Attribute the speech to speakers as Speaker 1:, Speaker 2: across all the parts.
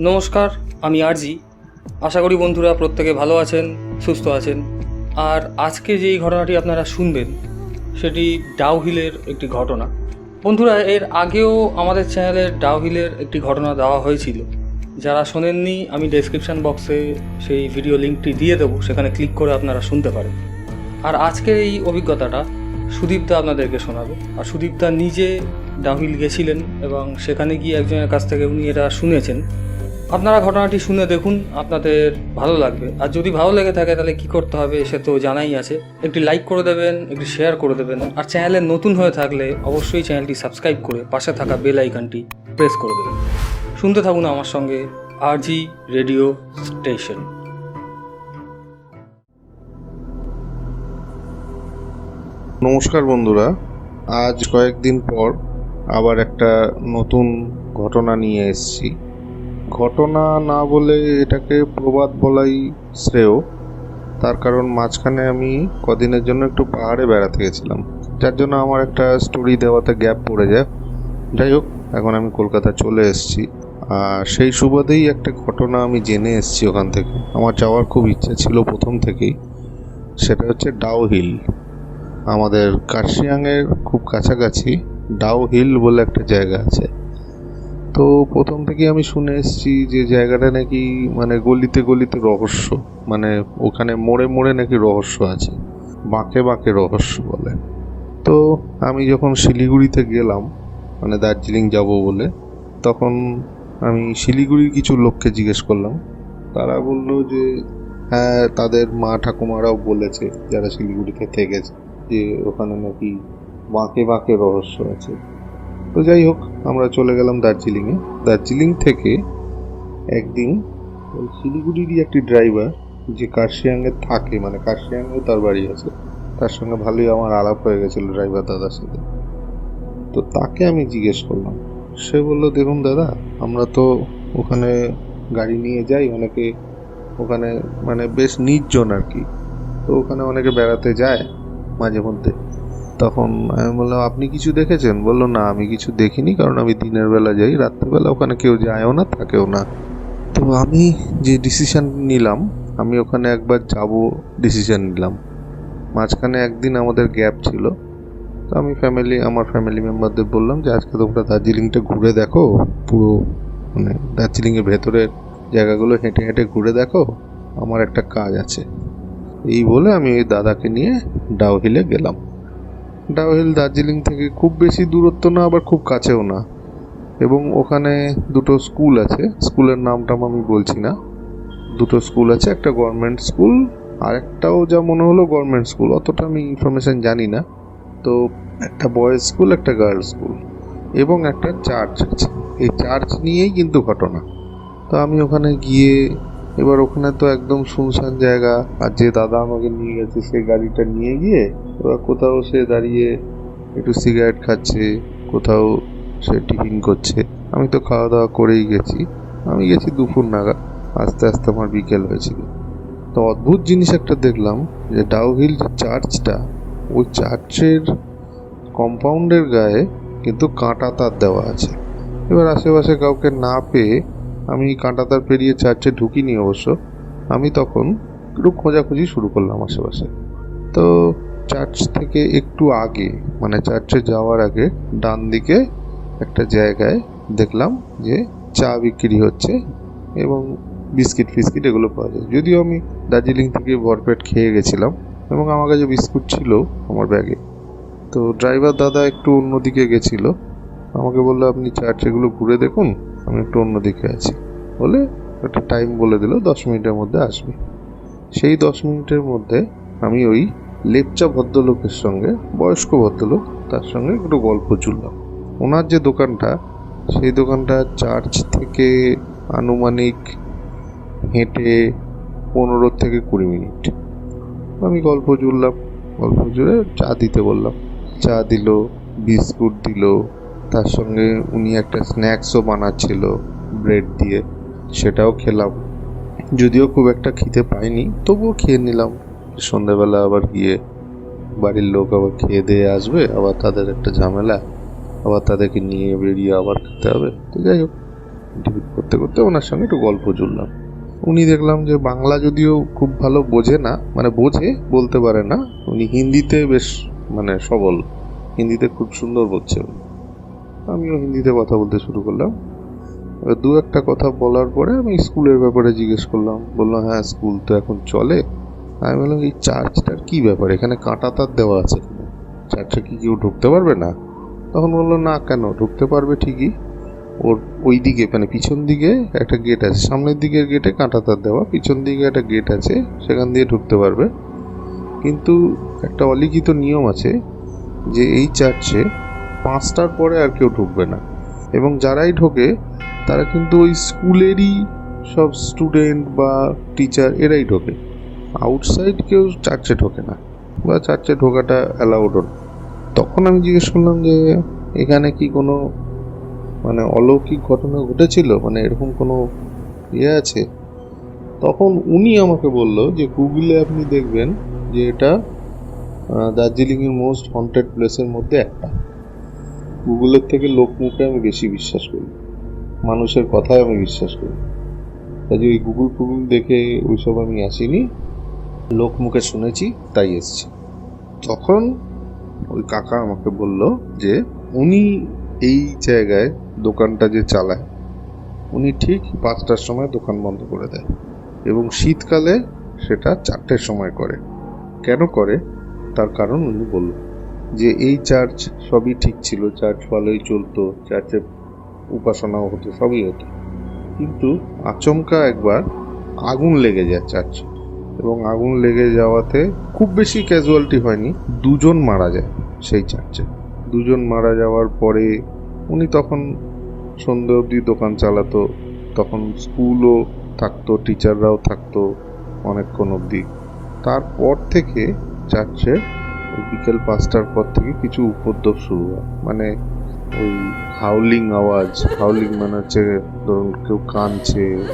Speaker 1: নমস্কার, আমি আরজি। আশা করি বন্ধুরা প্রত্যেকে ভালো আছেন, সুস্থ আছেন। আর আজকে যেই ঘটনাটি আপনারা শুনবেন, সেটি ডাউহিলের একটি ঘটনা। বন্ধুরা, এর আগেও আমাদের চ্যানেলের ডাউহিলের একটি ঘটনা দেওয়া হয়েছিল। যারা শোনেননি, আমি ডেসক্রিপশন বক্সে সেই ভিডিও লিঙ্কটি দিয়ে দেবো, সেখানে ক্লিক করে আপনারা শুনতে পারেন। আর আজকের এই অভিজ্ঞতাটা সুদীপদা আপনাদেরকে শোনাবে। আর সুদীপদা নিজে ডাউহিল গেছিলেন এবং সেখানে গিয়ে একজনের কাছ থেকে উনি এটা শুনেছেন। আপনারা ঘটনাটি শুনে দেখুন, আপনাদের ভালো লাগবে। আর যদি ভালো লেগে থাকে, তাহলে কি করতে হবে সে তো জানাই আছে। একটি লাইক করে দেবেন, একটি শেয়ার করে দেবেন। আর চ্যানেলে নতুন হয়ে থাকলে অবশ্যই চ্যানেলটি সাবস্ক্রাইব করে পাশে থাকা বেল আইকনটি প্রেস করে দেবেন। শুনতে থাকুন আমার সঙ্গে আরজি রেডিও স্টেশন
Speaker 2: নমস্কার বন্ধুরা, আজ কয়েকদিন পর আবার একটা নতুন ঘটনা নিয়ে এসেছি। ঘটনা না বলে এটাকে প্রবাদ বলাই শ্রেয়। তার কারণ মাঝখানে আমি কদিনের জন্য একটু পাহাড়ে বেড়াতে গেছিলাম। যার জন্য আমার একটা স্টোরি দেওয়াতে গ্যাপ পড়ে যায়। যাই হোক, এখন আমি কলকাতা চলে এসেছি। আর সেই সুবাদেই একটা ঘটনা আমি জেনে এসেছি ওখান থেকে। আমার যাওয়ার খুব ইচ্ছে ছিল প্রথম থেকেই। সেটা হচ্ছে ডাও হিল। আমাদের কার্শিয়াংয়ের খুব কাছাকাছি ডাও হিল বলে একটা জায়গা আছে। তো প্রথম থেকে আমি শুনে এসেছি যে জায়গাটা নাকি মানে গলিতে গলিতে রহস্য। মানে ওখানে মোড়ে মোড়ে নাকি রহস্য আছে। বাঁকে বাঁকে রহস্য বলে। তো আমি যখন শিলিগুড়িতে গেলাম মানে দার্জিলিং যাব বলে, তখন আমি শিলিগুড়ির কিছু লোককে জিজ্ঞেস করলাম। তারা বলল যে হ্যাঁ তাদের মা ঠাকুমারাও বলেছে, যারা শিলিগুড়িতে থেকেছে, যে ওখানে নাকি বাঁকে বাঁকে রহস্য আছে। তো যাই হোক, আমরা চলে গেলাম দার্জিলিংয়ে। দার্জিলিং থেকে একদিন ওই শিলিগুড়িরই একটি ড্রাইভার যে কার্শিয়াংয়ে থাকে মানে কার্শিয়াংয়েও তার বাড়ি আছে, তার সঙ্গে ভালোই আমার আলাপ হয়ে গেছিল ড্রাইভার দাদার সাথে। তো তাকে আমি জিজ্ঞেস করলাম, সে বলল, দেখুন দাদা, আমরা তো ওখানে গাড়ি নিয়ে যাই, অনেকে ওখানে মানে বেশ নির্জন আর কি। তো ওখানে অনেকে বেড়াতে যায় মাঝে মধ্যে। তখন আমি বললাম, আপনি কিছু দেখেছেন? বলল, না, আমি কিছু দেখিনি, কারণ আমি দিনের বেলা যাই, রাত্রেবেলা ওখানে কেউ যায়ও না, থাকেও না। তো আমি যে ডিসিশান নিলাম, আমি ওখানে একবার যাব ডিসিশান নিলাম। মাঝখানে একদিন আমাদের গ্যাপ ছিল, তো আমি ফ্যামিলি আমার ফ্যামিলি মেম্বারদের বললাম যে, আজকে তোমরা দার্জিলিংটা ঘুরে দেখো, পুরো মানে দার্জিলিংয়ের ভেতরের জায়গাগুলো হেঁটে হেঁটে ঘুরে দেখো, আমার একটা কাজ আছে। এই বলে আমি ওই দাদাকে নিয়ে ডাউহিলে গেলাম। ডাউহিল দার্জিলিং থেকে খুব বেশি দূরত্ব না, আবার খুব কাছেও না। এবং ওখানে দুটো স্কুল আছে, স্কুলের নামটা আমি বলছি না। দুটো স্কুল আছে, একটা গভর্নমেন্ট স্কুল আর একটাও যা মনে হলো গভর্নমেন্ট স্কুল, অতটা আমি ইনফরমেশন জানি না। তো একটা বয়েজ স্কুল, একটা গার্লস স্কুল, এবং একটা চার্চ আছে। এই চার্চ নিয়েই কিন্তু ঘটনা। তো আমি ওখানে গিয়ে, এবার ওখানে তো একদম শুনশান জায়গা, আর যে দাদা আমাকে নিয়ে গেছে, সে গাড়িটা নিয়ে গিয়ে এবার কোথাও সে দাঁড়িয়ে একটু সিগারেট খাচ্ছে, কোথাও সে টিফিন করছে। আমি তো খাওয়া দাওয়া করেই গেছি। আমি গেছি দুপুর নাগাদ। আস্তে আস্তে আমার বিকেল হয়েছিল। তো অদ্ভুত জিনিস একটা দেখলাম যে ডাউহিল যে চার্চটা, ওই চার্চের কম্পাউন্ডের গায়ে কিন্তু কাঁটা তার দেওয়া আছে। এবার আশেপাশে কাউকে না পেয়ে আমি কাঁটা তার পেরিয়ে চার্চে ঢুকিনি অবশ্য। আমি তখন একটু খোঁজাখুঁজি শুরু করলাম আশেপাশে। তো চার্চ থেকে একটু আগে মানে চার্চে যাওয়ার আগে ডান দিকে একটা জায়গায় দেখলাম যে চা বিক্রি হচ্ছে এবং বিস্কিট ফিস্কিট এগুলো পাওয়া যায়। যদিও আমি দার্জিলিং থেকে ভরপেট খেয়ে গেছিলাম এবং আমার কাছে বিস্কুট ছিল আমার ব্যাগে। তো ড্রাইভার দাদা একটু অন্যদিকে গেছিল। আমাকে বলল, আপনি চার্চ এগুলো ঘুরে দেখুন, আমি একটু অন্যদিকে আছি। বলে একটা টাইম বলে দিল, দশ মিনিটের মধ্যে আসবে। সেই দশ মিনিটের মধ্যে আমি ওই লেপচা ভদ্রলোকের সঙ্গে, বয়স্ক ভদ্রলোক তার সঙ্গে একটু গল্প জুড়লাম ওনার যে দোকানটা, সেই দোকানটা চার্চ থেকে আনুমানিক হেঁটে পনেরো থেকে কুড়ি মিনিট। আমি গল্প জুড়লাম গল্প জুড়ে চা দিতে বললাম। চা দিল, বিস্কুট দিল, তার সঙ্গে উনি একটা স্ন্যাক্সও বানাচ্ছিল ব্রেড দিয়ে, সেটাও খেলাম। যদিও খুব একটা খেতে পাইনি, তবুও খেয়ে নিলাম। সন্ধেবেলা আবার গিয়ে বাড়ির লোক আবার খেয়ে দিয়ে আসবে, আবার তাদের একটা ঝামেলা, আবার তাদেরকে নিয়ে বেরিয়ে আবার খেতে হবে। তো যাই হোক ডিবেট করতে করতে ওনার সঙ্গে একটু গল্প জুড়লাম। উনি দেখলাম যে বাংলা যদিও খুব ভালো বোঝে না মানে বোঝে, বলতে পারে না, উনি হিন্দিতে বেশ মানে সবল, হিন্দিতে খুব সুন্দর বলছে। আমিও হিন্দিতে কথা বলতে শুরু করলাম। দু একটা কথা বলার পরে আমি স্কুলের ব্যাপারে জিজ্ঞেস করলাম, বললাম হ্যাঁ স্কুল তো এখন চলে। আমি বললাম, এই চার্চটার কি ব্যাপার? এখানে কাঁটা তার দেওয়া আছে? চার্চে কি কেউ ঢুকতে পারবে না? তখন বলল, না, কেন? ঢুকতে পারবে ঠিকই। ওর ওই দিকে মানে পিছন দিকে একটা গেট আছে। সামনের দিকের গেটে কাঁটা তার দেওয়া। পিছন দিকে একটা গেট আছে। সেখান দিয়ে ঢুকতে পারবে। কিন্তু একটা অলিখিত নিয়ম আছে যে এই চার্চে পাঁচটার পরে আর কেউ ঢুকবে না। এবং যারাই ঢোকে, তারা কিন্তু ওই স্কুলেরই সব স্টুডেন্ট বা টিচার এরাই ঢোকে। আউটসাইড কেউ চার্চে ঢোকে না বা চার্চে ঢোকাটা অ্যালাউড তখন আমি জিজ্ঞেস করলাম যে, এখানে কি কোনো মানে অলৌকিক ঘটনা ঘটেছিল? মানে এরকম কোনো ইয়ে আছে? তখন উনি আমাকে বলল যে গুগলে আপনি দেখবেন যে এটা দার্জিলিংয়ের মোস্ট হন্টেড প্লেসের মধ্যে একটা। গুগলের থেকে লোকমুখে আমি বেশি বিশ্বাস করি। মানুষের কথায় আমি বিশ্বাস করি। কাজে ওই গুগল ফুগল দেখে ওইসব আমি আসিনি। লোকমুখে শুনেছি, তাই এসছি। তখন ওই কাকা আমাকে বলল যে, উনি এই জায়গায় দোকানটা যে চালায়, উনি ঠিক পাঁচটার সময় দোকান বন্ধ করে দেয় এবং শীতকালে সেটা চারটের সময় করে। কেন করে? তার কারণ উনি বলল যে, এই চার্চ সবই ঠিক ছিল, চার্চ ভালোই চলতো, চার্চে উপাসনাও হতো, সবই হতো। কিন্তু আচমকা একবার আগুন লেগে যায় চার্চে। এবং আগুন লেগে যাওয়াতে খুব বেশি ক্যাজুয়ালিটি হয়নি। দুজন মারা যায় সেই চার্চে। দুজন মারা যাওয়ার পরে উনি তখন সন্ধে অবধি দোকান চালাতো, তখন স্কুলও থাকতো, টিচাররাও থাকতো অনেকক্ষণ অবধি। তারপর থেকে চার্চে বিকেল পাঁচটার পর থেকে কিছু উপদ্রব শুরু হয়। মানে ওই হাউলিং আওয়াজ, হাউলিং মানে হচ্ছে ধরুন কেউ কাঁদছে,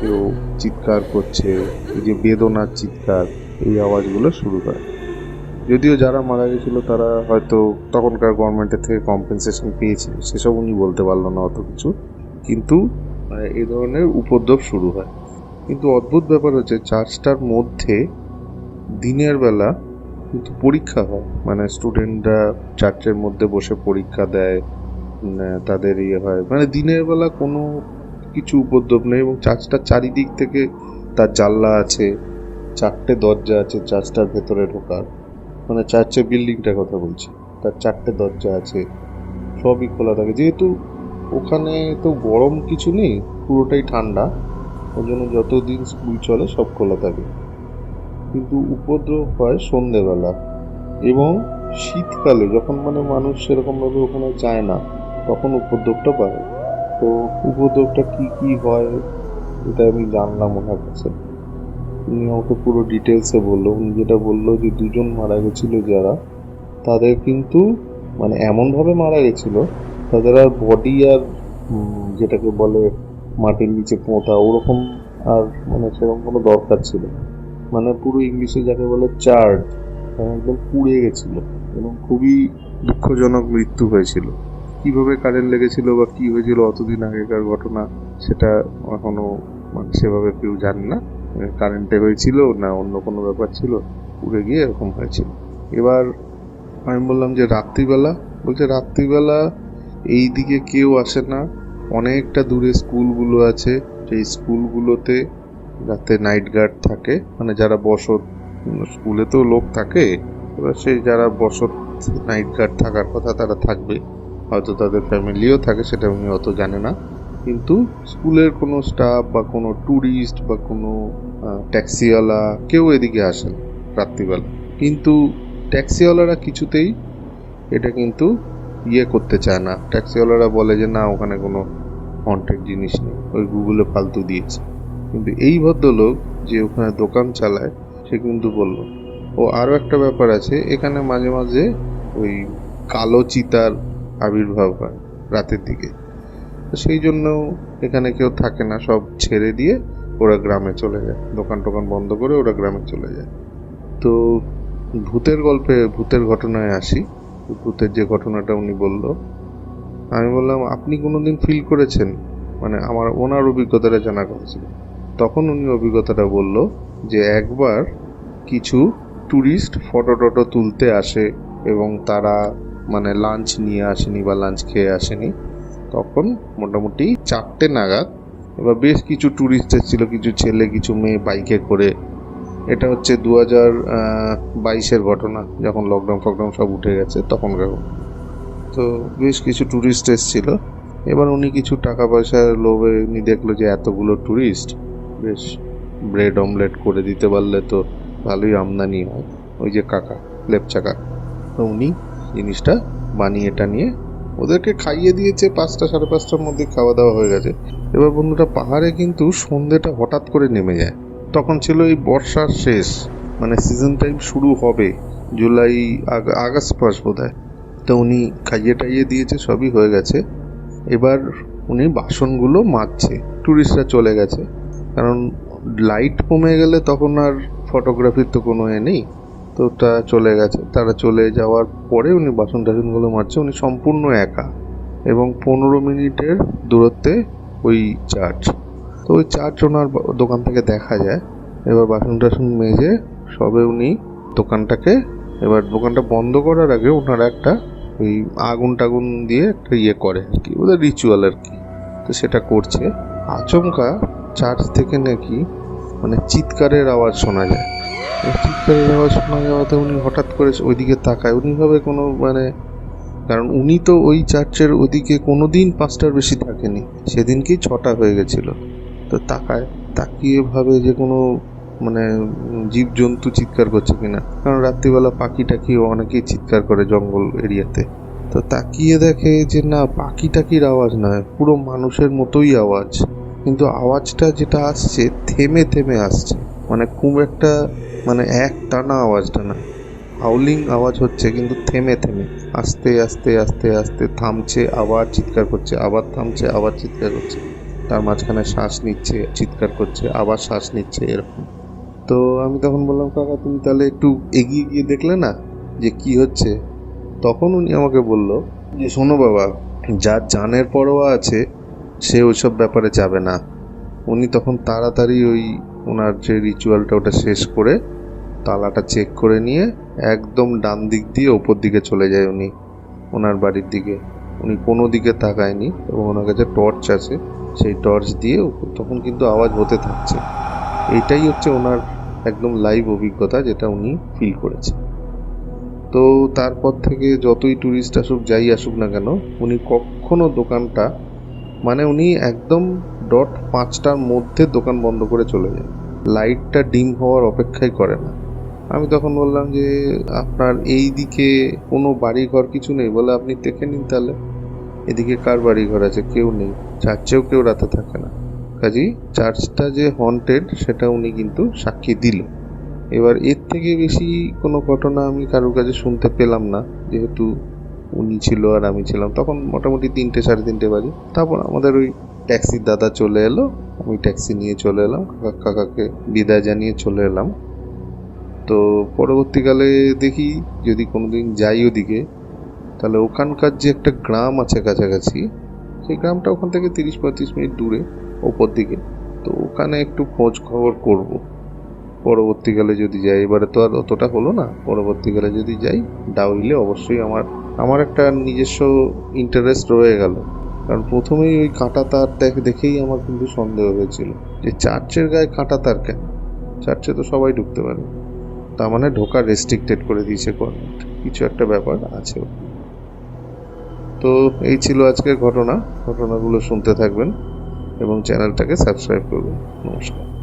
Speaker 2: কেউ চিৎকার করছে, এই যে বেদনার চিৎকার, এই আওয়াজগুলো শুরু হয়। যদিও যারা মারা গেছিল তারা হয়তো তখনকার গভর্নমেন্টের থেকে কম্পেনসেশন পেয়েছিল সেসব উনি বলতে পারল না অত কিছু। কিন্তু মানে এই ধরনের উপদ্রব শুরু হয়। কিন্তু অদ্ভুত ব্যাপার হচ্ছে চার্চটার মধ্যে দিনের বেলা কিন্তু পরীক্ষা হয়। মানে স্টুডেন্টরা চার্চের মধ্যে বসে পরীক্ষা দেয় তাদের ইয়ে হয়। মানে দিনের বেলা কোনো কিছু উপদ্রব নেই এবং চার্চটার চারিদিক থেকে তার জানলা আছে, চারটে দরজা আছে চার্চটার ভেতরে ঢোকার। মানে চার্চের বিল্ডিংটার কথা বলছি। তার চারটে দরজা আছে, সবই খোলা থাকে। যেহেতু ওখানে তো গরম কিছু নেই, পুরোটাই ঠান্ডা, ওই জন্য যতদিন স্কুল চলে সব খোলা থাকে। কিন্তু উপদ্রব হয় সন্ধেবেলা এবং শীতকালে, যখন মানে মানুষ সেরকমভাবে ওখানে যায় না তখন উপদ্রবটা বাড়ে? তো উপদ্রবটা কি কি হয় এটা আমি জানলাম ওনার কাছে। উনি আমাকে পুরো ডিটেলসে বলল। উনি যেটা বলল যে দুজন মারা গেছিল যারা, তাদের কিন্তু মানে এমনভাবে মারা গেছিল, তাদের আর বডি আর যেটাকে বলে মাটির নিচে পোঁতা, ওরকম আর মানে সেরকম কোনো দরকার ছিল মানে পুরো ইংলিশে যাকে বলে চার্ড একদম পুড়ে গেছিল, এবং খুবই দুঃখজনক মৃত্যু হয়েছিল। কীভাবে কারেন্ট লেগেছিল বা কি হয়েছিল অতদিন আগেকার ঘটনা, সেটা এখনও মানে সেভাবে কেউ জানে না। কারেন্টে হয়েছিল না অন্য কোনো ব্যাপার ছিল, উড়ে গিয়ে এরকম হয়েছিল। এবার আমি বললাম যে রাত্রিবেলা, বলছে রাত্রিবেলা এই দিকে কেউ আসে না। অনেকটা দূরে স্কুলগুলো আছে, সেই স্কুলগুলোতে রাতে নাইট গার্ড থাকে মানে যারা বসত স্কুলে তো লোক থাকে, এবার সেই যারা বসত নাইট গার্ড থাকার কথা তারা থাকবে। হয়তো তাদের ফ্যামিলিও থাকে, সেটা উনি অত জানে না। কিন্তু স্কুলের কোনো স্টাফ বা কোনো ট্যুরিস্ট বা কোনো ট্যাক্সিওয়ালা কেউ এদিকে আসেন রাত্রিবেলা। কিন্তু ট্যাক্সিওয়ালারা কিছুতেই এটা কিন্তু ইয়ে করতে চায় না। ট্যাক্সিওয়ালারা বলে যে, না, ওখানে কোনো হন্টেড জিনিস নেই। ওই গুগলে ফালতু দিয়েছে। কিন্তু এই ভদ্রলোক যে ওখানে দোকান চালায়, সে কিন্তু বলল, ও আরও একটা ব্যাপার আছে। এখানে মাঝে মাঝে ওই কালো চিতার আবির্ভাব হয় রাতের দিকে। সেই জন্য এখানে কেউ থাকে না, সব ছেড়ে দিয়ে ওরা গ্রামে চলে যায়। দোকান টোকান বন্ধ করে ওরা গ্রামে চলে যায়। তো ভূতের গল্পে, ভূতের ঘটনায় আসি। ভূতের যে ঘটনাটা উনি বলল, আমি বললাম, আপনি কোনো দিন ফিল করেছেন? মানে আমার, ওনার অভিজ্ঞতাটা জানার কথা তখন উনি অভিজ্ঞতাটা বলল যে একবার কিছু ট্যুরিস্ট ফটো টটো তুলতে আসে এবং তারা মানে লাঞ্চ নিয়ে আসেনি বা লাঞ্চ খেয়ে আসেনি, তখন মোটামুটি চারটে নাগাদ এবার বেশ কিছু ট্যুরিস্ট এসেছিল, কিছু ছেলে, কিছু মেয়ে বাইকে করে। এটা হচ্ছে দু হাজার বাইশের ঘটনা, যখন লকডাউন ফকডাউন সব উঠে গেছে তখন। তো বেশ কিছু ট্যুরিস্ট এসেছিল। এবার উনি কিছু টাকা পয়সার লোভে উনি দেখল যে এতগুলো ট্যুরিস্ট বেশ ব্রেড অমলেট করে দিতে পারলে তো ভালোই আমদানি হয়। ওই যে কাকা লেপচা কাকা তো উনি জিনিসটা বানিয়ে টানিয়ে ওদেরকে খাইয়ে দিয়েছে পাঁচটা, সাড়ে পাঁচটার মধ্যে খাওয়া দাওয়া হয়ে গেছে। এবার বন্ধুরা, পাহাড়ে কিন্তু সন্ধেটা হঠাৎ করে নেমে যায়। তখন ছিল এই বর্ষার শেষ মানে সিজন টাইম শুরু হবে, জুলাই, আগ- আগস্ট মাস বোধ হয় তো উনি খাইয়ে টাইয়ে দিয়েছে, সবই হয়ে গেছে। এবার উনি বাসনগুলো মাজছে ট্যুরিস্টরা চলে গেছে। কারণ লাইট কমে গেলে তখন আর ফটোগ্রাফির তো কোনো এ নেই। তো ওটা চলে গেছে। তারা চলে যাওয়ার পরে উনি বাসন টাসনগুলো মারছে উনি সম্পূর্ণ একা এবং পনেরো মিনিটের দূরত্বে ওই চার্চ। তো ওই চার্চ ওনার দোকান থেকে দেখা যায়। এবার বাসন টাসন মেজে সবে উনি দোকানটাকে, এবার দোকানটা বন্ধ করার আগে ওনারা একটা ওই আগুন টাগুন দিয়ে একটা ইয়ে করে। আর কি ওদের রিচুয়াল আর কি। তো সেটা করছে। আচমকা চার্চ থেকে নাকি মানে চিৎকারের আওয়াজ শোনা যায়। চিৎকারের আওয়াজ শোনা যাওয়াতে উনি হঠাৎ করে ওইদিকে তাকায়। উনি ভাবে কোনো মানে কারণ উনি তো ওই চার্চের ওদিকে কোনো দিন পাঁচটার বেশি থাকেনি। সেদিনকেই ছটা হয়ে গেছিল। তো তাকায়, তাকিয়ে ভাবে যে কোনো মানে জীবজন্তু চিৎকার করছে কিনা। কারণ রাত্রিবেলা পাখি টাকিও অনেকেই চিৎকার করে জঙ্গল এরিয়াতে। তো তাকিয়ে দেখে যে না পাখি টাকির আওয়াজ নয়, পুরো মানুষের মতোই আওয়াজ। কিন্তু আওয়াজটা যেটা আসছে, থেমে থেমে আসছে। মানে খুব একটা মানে এক টানা আওয়াজটা না হাউলিং আওয়াজ হচ্ছে, কিন্তু থেমে থেমে। আস্তে আস্তে আস্তে আস্তে থামছে, আবার চিৎকার করছে, আবার থামছে, আবার চিৎকার করছে। তার মাঝখানে শ্বাস নিচ্ছে, চিৎকার করছে, আবার শ্বাস নিচ্ছে, এরকম। তো আমি তখন বললাম, কাকা, তুমি তাহলে একটু এগিয়ে গিয়ে দেখলে না যে কি হচ্ছে? তখন উনি আমাকে বলল, যে শোনো বাবা যার জানের পরোয়া আছে, সে ওইসব ব্যাপারে যাবে না। উনি তখন তাড়াতাড়ি ওই ওনার যে রিচুয়ালটা ওটা শেষ করে তালাটা চেক করে নিয়ে একদম ডান দিক দিয়ে ওপর দিকে চলে যায় উনি, ওনার বাড়ির দিকে। উনি কোনো দিকে তাকায়নি এবং ওনার কাছে টর্চ আছে, সেই টর্চ দিয়ে তখন কিন্তু আওয়াজ হতে থাকছে। এইটাই হচ্ছে ওনার একদম লাইভ অভিজ্ঞতা যেটা উনি ফিল করেছে তো তারপর থেকে যতই ট্যুরিস্ট আসুক, যাই আসুক না কেন, উনি কখনো দোকানটা মানে উনি একদম ডট পাঁচটার মধ্যে দোকান বন্ধ করে চলে যায়। লাইটটা ডিম হওয়ার অপেক্ষাই করে না। আমি তখন বললাম যে, আপনার এই দিকে কোনো বাড়ি ঘর কিছু নেই? বলে, আপনি দেখে নিন তাহলে। এদিকে কার বাড়ি ঘর আছে? কেউ নেই। চার্চেও কেউ রাতে থাকে না। কাজেই চার্চটা যে হন্টেড সেটা উনি কিন্তু সাক্ষী দিল। এবার এর থেকে বেশি কোনো ঘটনা আমি কারোর কাছে শুনতে পেলাম না। যেহেতু উনি ছিল আর আমি ছিলাম, তখন মোটামুটি তিনটে, সাড়ে তিনটে বাজে। তারপর আমাদের ওই ট্যাক্সির দাদা চলে এলো, আমি ট্যাক্সি নিয়ে চলে এলাম, কাকা কাকাকে বিদায় জানিয়ে চলে এলাম। তো পরবর্তীকালে দেখি যদি কোনোদিন যাই ওদিকে, তাহলে ওখানকার যে একটা গ্রাম আছে কাছাকাছি, সেই গ্রামটা ওখান থেকে তিরিশ পঁয়ত্রিশ মিনিট দূরে, ওপর দিকে। তো ওখানে একটু খোঁজ খবর করব। পরবর্তীকালে যদি যাই, এবারে তো আর অতটা হলো না। পরবর্তীকালে যদি যাই, ডাউইলে অবশ্যই আমার আমার একটা নিজস্ব ইন্টারেস্ট রয়ে গেল। কারণ প্রথমেই ওই কাঁটা তার দেখে, দেখেই আমার কিন্তু সন্দেহ হয়েছিল যে চার্চের গায়ে কাঁটা তার কেন? চার্চে তো সবাই ঢুকতে পারে। তার মানে ঢোকা রেস্ট্রিক্টেড করে দিয়েছে গভর্নমেন্ট কিছু একটা ব্যাপার আছে তো এই ছিল আজকের ঘটনা। ঘটনাগুলো শুনতে থাকবেন এবং চ্যানেলটাকে সাবস্ক্রাইব করবেন। নমস্কার।